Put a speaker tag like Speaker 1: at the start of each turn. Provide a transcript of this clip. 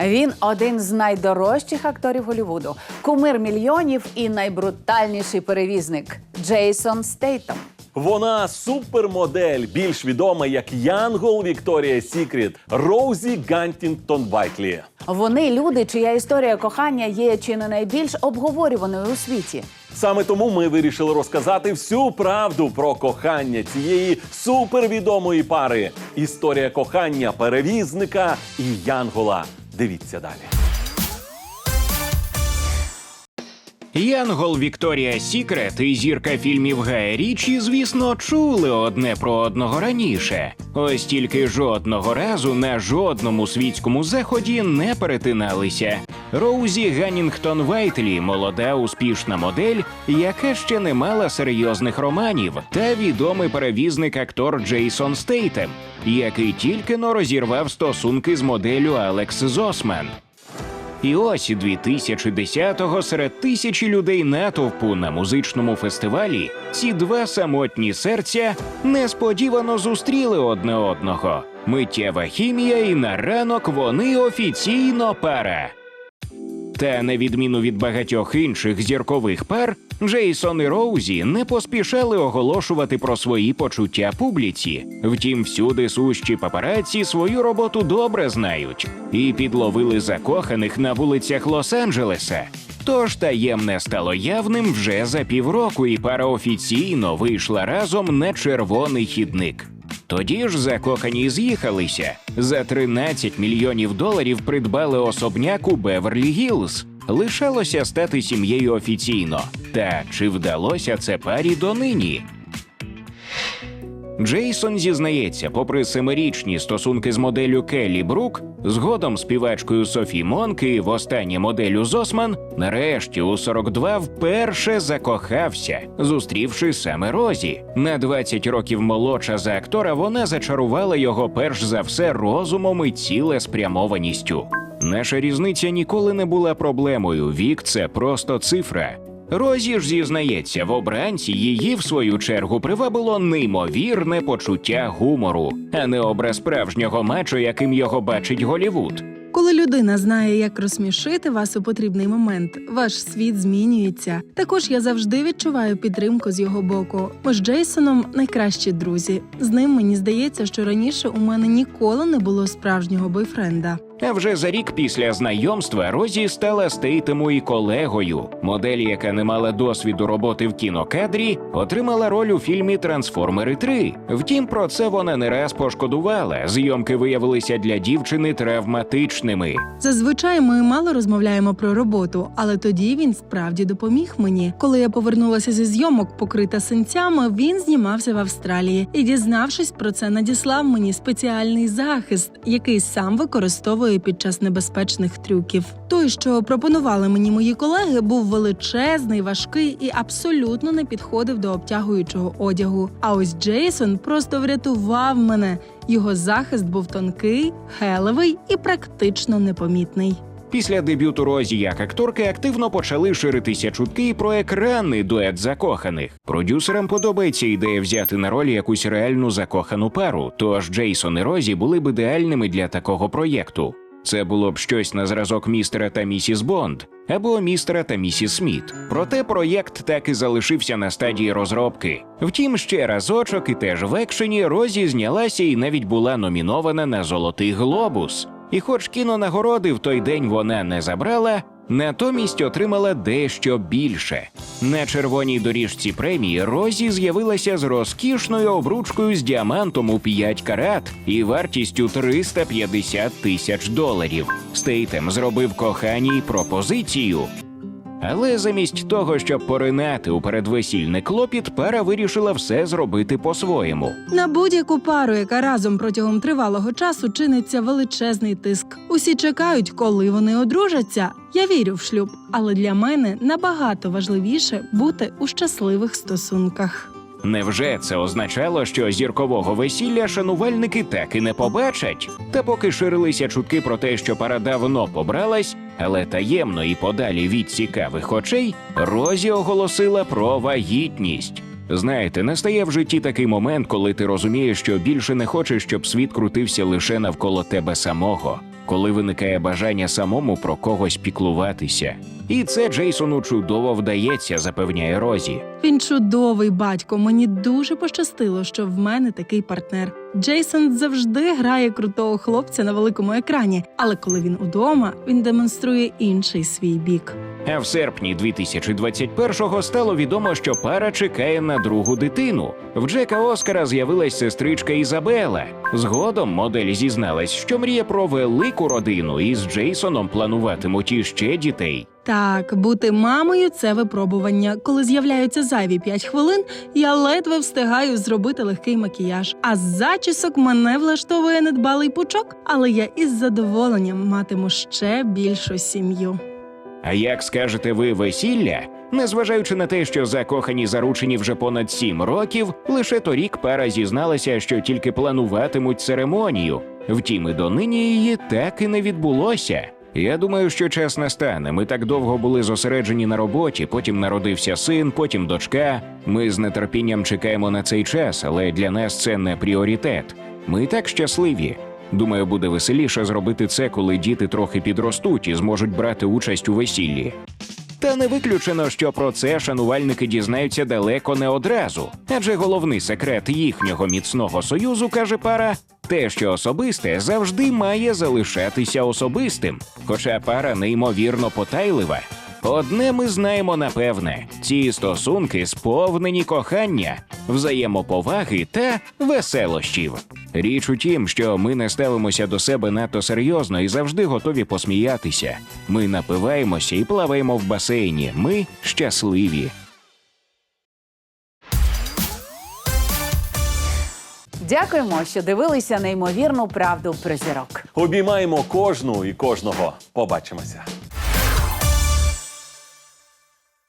Speaker 1: Він один з найдорожчих акторів Голлівуду, кумир мільйонів і найбрутальніший перевізник Джейсон Стейтом.
Speaker 2: Вона супермодель, більш відома як Янгол Вікторія Сікріт Роузі Гантінгтон Вайтлі.
Speaker 1: Вони люди, чия історія кохання є чи не найбільш обговорюваною у світі.
Speaker 2: Саме тому ми вирішили розказати всю правду про кохання цієї супервідомої пари. Історія кохання перевізника і Янгола. Дивіться далі.
Speaker 3: Янгол Вікторія Сікрет і зірка фільмів Гая Річі, звісно, чули одне про одного раніше. Ось тільки жодного разу на жодному світському заході не перетиналися. Роузі Ганнінгтон Вайтлі молода успішна модель, яка ще не мала серйозних романів, та відомий перевізник актор Джейсон Стейтем, який тільки но розірвав стосунки з моделлю Алекс Зосман. І ось 2010-го серед тисячі людей натовпу на музичному фестивалі ці два самотні серця несподівано зустріли одне одного. Миттєва хімія, і на ранок вони офіційно пара. Та на відміну від багатьох інших зіркових пар, Джейсон і Роузі не поспішали оголошувати про свої почуття публіці. Втім, всюди сущі папараці свою роботу добре знають і підловили закоханих на вулицях Лос-Анджелеса. Тож таємне стало явним вже за півроку, і пара офіційно вийшла разом на червоний хідник. Тоді ж закохані з'їхалися. За 13 мільйонів доларів придбали особняк у Беверлі Гілз. Лишалося стати сім'єю офіційно. Та чи вдалося це парі донині? Джейсон зізнається, попри семирічні стосунки з моделлю Келлі Брук, згодом співачкою Софі Монк і востаннє моделлю Зосман, нарешті у 42 вперше закохався, зустрівши саме Розі. На 20 років молодша за актора вона зачарувала його перш за все розумом і цілеспрямованістю. Наша різниця ніколи не була проблемою. Вік це просто цифра. Розі ж зізнається, в обранці її в свою чергу привабило неймовірне почуття гумору, а не образ справжнього мачо, яким його бачить Голівуд.
Speaker 4: Коли людина знає, як розсмішити вас у потрібний момент, ваш світ змінюється. Також я завжди відчуваю підтримку з його боку. Ми з Джейсоном найкращі друзі. З ним мені здається, що раніше у мене ніколи не було справжнього бойфренда.
Speaker 3: А вже за рік після знайомства Розі стала стейтему і колегою. Модель, яка не мала досвіду роботи в кінокадрі, отримала роль у фільмі Трансформери 3». Втім, про це вона не раз пошкодувала. Зйомки виявилися для дівчини травматичними.
Speaker 4: Зазвичай ми мало розмовляємо про роботу, але тоді він справді допоміг мені. Коли я повернулася зі зйомок, покрита синцями, він знімався в Австралії і, дізнавшись про це, надіслав мені спеціальний захист, який сам використовує під час небезпечних трюків. Той, що пропонували мені мої колеги, був величезний, важкий і абсолютно не підходив до обтягуючого одягу. А ось Джейсон просто врятував мене. Його захист був тонкий, гелевий і практично непомітний.
Speaker 3: Після дебюту Розі як акторки активно почали ширитися чутки про екранний дует закоханих. Продюсерам подобається ідея взяти на роль якусь реальну закохану пару. Тож Джейсон і Розі були б ідеальними для такого проєкту. Це було б щось на зразок містера та місіс Бонд або містера та місіс Сміт. Проте проєкт так і залишився на стадії розробки. Втім, ще разочок і теж в екшені Розі знялася і навіть була номінована на Золотий Глобус. І хоч кінонагороди в той день вона не забрала, натомість отримала дещо більше. На червоній доріжці премії Розі з'явилася з розкішною обручкою з діамантом у 5 карат і вартістю 350 тисяч доларів. Стейтем зробив коханій пропозицію. Але замість того, щоб поринати у передвесільний клопіт, пара вирішила все зробити по-своєму.
Speaker 4: На будь-яку пару, яка разом протягом тривалого часу чиниться величезний тиск. Усі чекають, коли вони одружаться. Я вірю в шлюб, але для мене набагато важливіше бути у щасливих стосунках.
Speaker 3: Невже це означало, що зіркового весілля шанувальники так і не побачать? Та поки ширилися чутки про те, що пара давно побралась, але таємно і подалі від цікавих очей, Розі оголосила про вагітність. Знаєте, настає в житті такий момент, коли ти розумієш, що більше не хочеш, щоб світ крутився лише навколо тебе самого. Коли виникає бажання самому про когось піклуватися. І це Джейсону чудово вдається, запевняє Розі.
Speaker 4: Він чудовий батько. Мені дуже пощастило, що в мене такий партнер. Джейсон завжди грає крутого хлопця на великому екрані, але коли він удома, він демонструє інший свій бік.
Speaker 3: А в серпні 2021-го стало відомо, що пара чекає на другу дитину. В Джека Оскара з'явилась сестричка Ізабела. Згодом модель зізналась, що мріє про велику родину і з Джейсоном плануватимуть іще дітей.
Speaker 4: Так, бути мамою це випробування. Коли з'являються зайві 5 хвилин, я ледве встигаю зробити легкий макіяж. А з зачісок мене влаштовує недбалий пучок, але я із задоволенням матиму ще більшу сім'ю.
Speaker 3: А як скажете ви весілля? Незважаючи на те, що закохані заручені вже понад сім років, лише торік пара зізналася, що тільки плануватимуть церемонію. Втім, і донині її так і не відбулося. Я думаю, що час настане. Ми так довго були зосереджені на роботі, потім народився син, потім дочка. Ми з нетерпінням чекаємо на цей час, але для нас це не пріоритет. Ми так щасливі. Думаю, буде веселіше зробити це, коли діти трохи підростуть і зможуть брати участь у весіллі. Та не виключено, що про це шанувальники дізнаються далеко не одразу, адже головний секрет їхнього міцного союзу, каже пара, те, що особисте завжди має залишатися особистим, хоча пара неймовірно потайлива. Одне ми знаємо напевне: ці стосунки сповнені кохання, взаємоповаги та веселощів. Річ у тім, що ми не ставимося до себе надто серйозно і завжди готові посміятися. Ми напиваємося і плаваємо в басейні. Ми щасливі.
Speaker 1: Дякуємо, що дивилися неймовірну правду про зірок.
Speaker 2: Обіймаємо кожну і кожного. Побачимося.